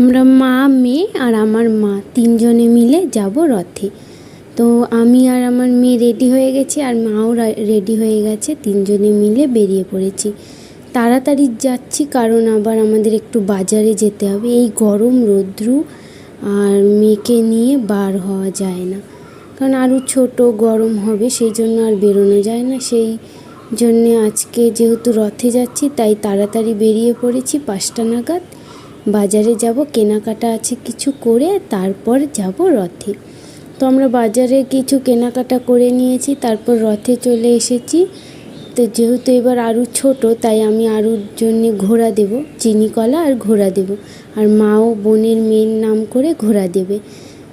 আমরা মা, মেয়ে আর আমার মা তিনজনে মিলে যাব রথে। তো আমি আর আমার মেয়ে রেডি হয়ে গেছি আর মাও রেডি হয়ে গেছে, তিনজনে মিলে বেরিয়ে পড়েছি। তাড়াতাড়ি যাচ্ছি কারণ আবার আমাদের একটু বাজারে যেতে হবে। এই গরম রৌদ্রু আর মেয়েকে নিয়ে বার হওয়া যায় না। কারণ আরও ছোট গরম হবে, সেই জন্য আর বেরোনো যায় না। সেই জন্যে আজকে যেহেতু রথে যাচ্ছি, তাই তাড়াতাড়ি বেরিয়ে পড়েছি পাঁচটা নাগাদ। বাজারে যাব, কেনাকাটা আছে কিছু করে তারপর যাব রথে। তো আমরা বাজারে কিছু কেনাকাটা করে নিয়েছি, তারপর রথে চলে এসেছি। তো যেহেতু এবার আরও ছোট, তাই আমি আরুর জন্য ঘোড়া দেব, চিনি কলা আর ঘোড়া দেব। আর মাও বোনের মেয়ের নাম করে ঘোড়া দেবে।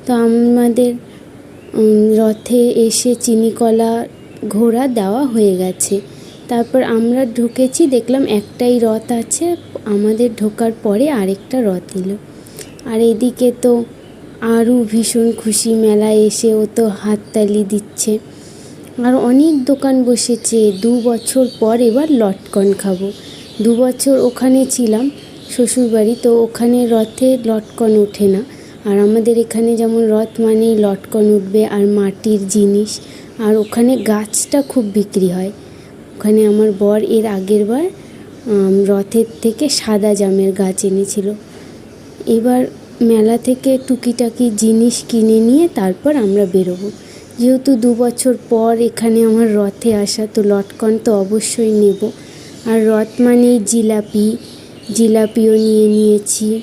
তো আমাদের রথে এসে চিনি কলা, ঘোড়া দেওয়া হয়ে গেছে। তারপর আমরা ঢুকেছি, দেখলাম একটাই রথ আছে আমাদের ঢোকার পরে আরেকটা রথ এলো। আর এদিকে তো আরও ভীষণ খুশি মেলায় এসে ও তো হাততালি দিচ্ছে। আর অনেক দোকান বসেছে, দু বছর পর এবার লটকন খাব। দু বছর ওখানে ছিলাম, শ্বশুরবাড়ি, তো ওখানে রথে লটকন ওঠে না। আর আমাদের এখানে যেমন রথ মানেই লটকন উঠবে আর মাটির জিনিস। আর ওখানে গাছটা খুব বিক্রি হয়। ওখানে আমার বর এর আগের বার রথের থেকে সাদা জামের গাছ এনেছিল। এবার মেলা থেকে টুকিটাকি জিনিস কিনে নিয়ে তারপর আমরা বেরোবো। যেহেতু দু বছর পর এখানে আমার রথে আসা, তো লটকন তো অবশ্যই নেব। আর রথ মানেই জিলাপি, জিলাপিও নিয়ে নিয়েছি।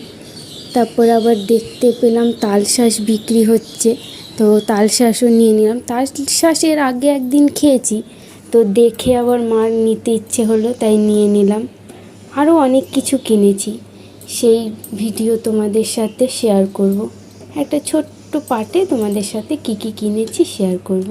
তারপর আবার দেখতে পেলাম তালশাঁস বিক্রি হচ্ছে। তো তালশাঁসও নিয়ে নিলাম। তালশাঁস আগে একদিন খেয়েছি। তো দেখে আবার মার নিতে ইচ্ছে হলো, তাই নিয়ে নিলাম আরও অনেক কিছু কিনেছি সেই ভিডিও তোমাদের সাথে শেয়ার করব। একটা ছোট্ট পার্টে তোমাদের সাথে কি কি কিনেছি শেয়ার করব।